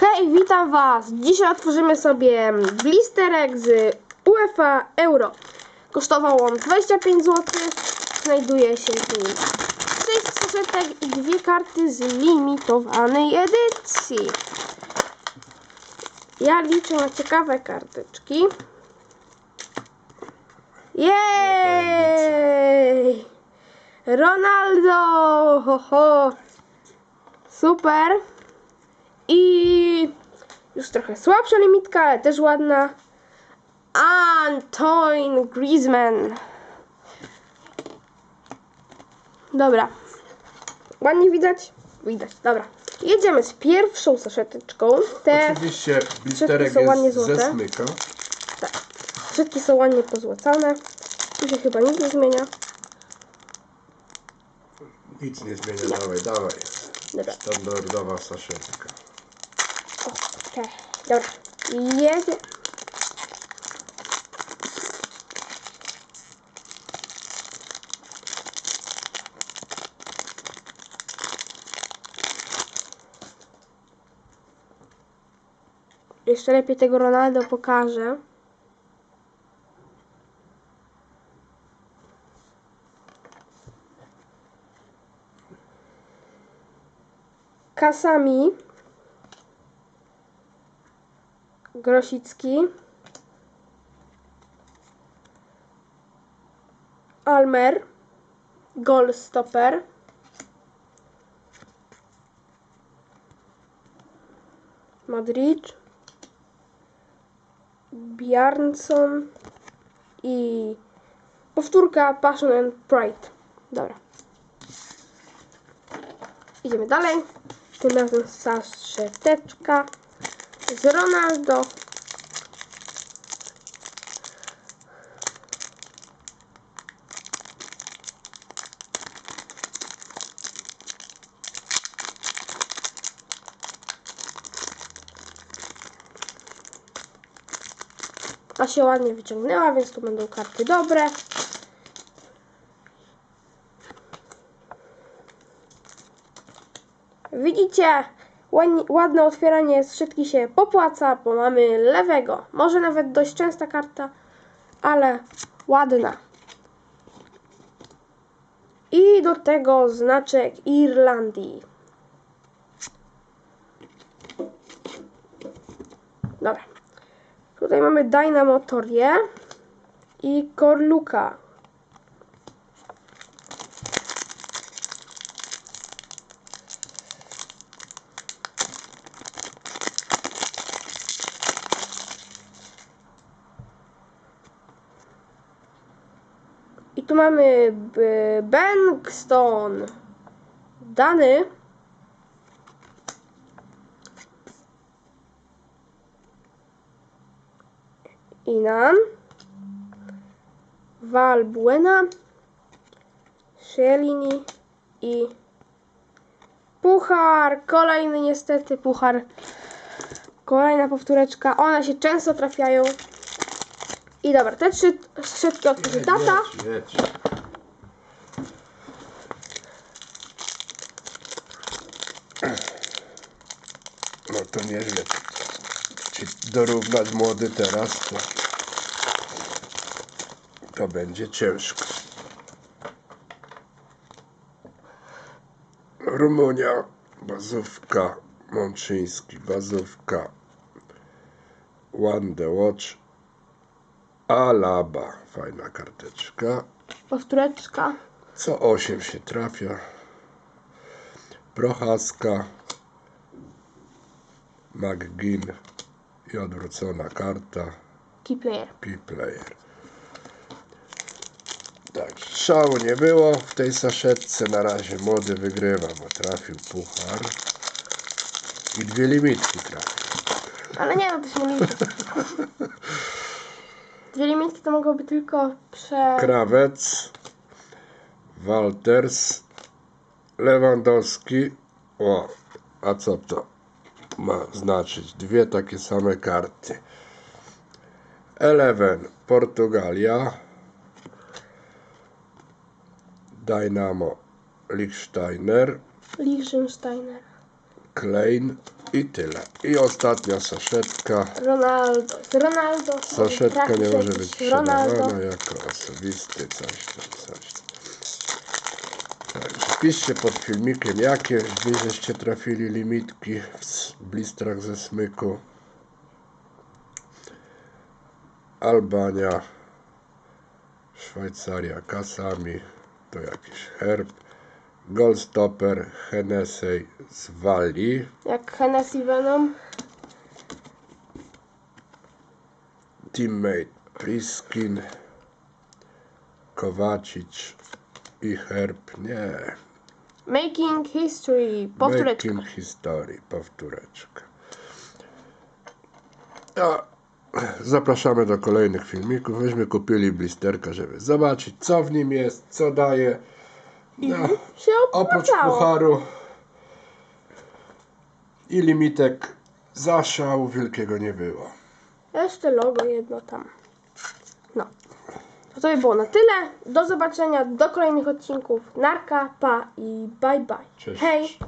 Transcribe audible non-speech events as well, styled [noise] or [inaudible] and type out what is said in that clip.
Hej, witam Was! Dzisiaj otworzymy sobie blisterek z UEFA Euro. Kosztował on 25 zł. Znajduje się w nim 6 saszetek i dwie karty z limitowanej edycji. Ja liczę na ciekawe karteczki. Jej! Ronaldo! Ho, ho. Super! I już trochę słabsza limitka, ale też ładna. Antoine Griezmann. Dobra. Ładnie widać? Widać, dobra. Jedziemy z pierwszą saszeteczką. Te Oczywiście blisterek są ładnie jest złote. ze smyka. saszetki są ładnie pozłacane. Tu się chyba nic nie zmienia. Nic nie zmienia, dawaj, dawaj. Dobra. Standardowa saszetka. Okej, dobra. Jedzie. Jeszcze lepiej tego Ronaldo pokażę. Kasami. Grosicki. Almer. Goalstopper. Madrid. Bjarnson. I powtórka Passion and Pride. Dobra. Idziemy dalej. Tym razem saszeteczka z Ronaldo. Ta się ładnie wyciągnęła, więc tu będą karty dobre. Widzicie, ładne otwieranie skrzydki się popłaca, bo mamy lewego. Może nawet dość częsta karta, ale ładna. I do tego znaczek Irlandii. Dobra. Tutaj mamy Dynamo Torię i Korluka. I tu mamy B- Bengston. Dany. Inan. Valbuena. Szelini i Puchar. Kolejny niestety puchar. Kolejna powtóreczka. One się często trafiają. I dobra, te trzy szybkie otworzy tata. Jedź, jedź. No to nieźle. Ci dorównać młody teraz, to, to będzie ciężko. Rumunia, bazówka, Mączyński, bazówka, One the Watch, Alaba, fajna karteczka. Powtóreczka. Co 8 się trafia. Prochaska, McGinn i odwrócona karta, Key player. P-Player. Tak, szału nie było w tej saszetce. Na razie młody wygrywa, bo trafił puchar. I dwie limitki trafił. Ale nie, no to się nie liczy. [laughs] Dwie limitki to mogłoby tylko prze... Krawec, Walters, Lewandowski. O, a co to ma znaczyć? Dwie takie same karty. Eleven, Portugalia. Dynamo, Liechtensteiner. Liechtensteiner. Klein, I tyle. I ostatnia saszetka. Ronaldo. Ronaldo. Saszetka nie może być sprzedawana jako osobisty, coś tam, coś tam. Także piszcie pod filmikiem, jakie wy żeście trafili limitki w blistrach ze smyku. Albania, Szwajcaria kasami, to jakiś herb. Goldstopper Hennessy z Walii. Jak Hennessy Venom. Teammate Priskin, Kowacic i Herb. Nie. Making History. Powtóreczka. Making History. Powtóreczka. A, zapraszamy do kolejnych filmików. Myśmy kupili blisterka, żeby zobaczyć, co w nim jest, co daje. No, Się oprócz pucharu i limitek zaszału wielkiego nie było. Jeszcze logo jedno tam. No. To to by było na tyle. Do zobaczenia, do kolejnych odcinków. Narka, pa i bye bye. Cześć. Hej!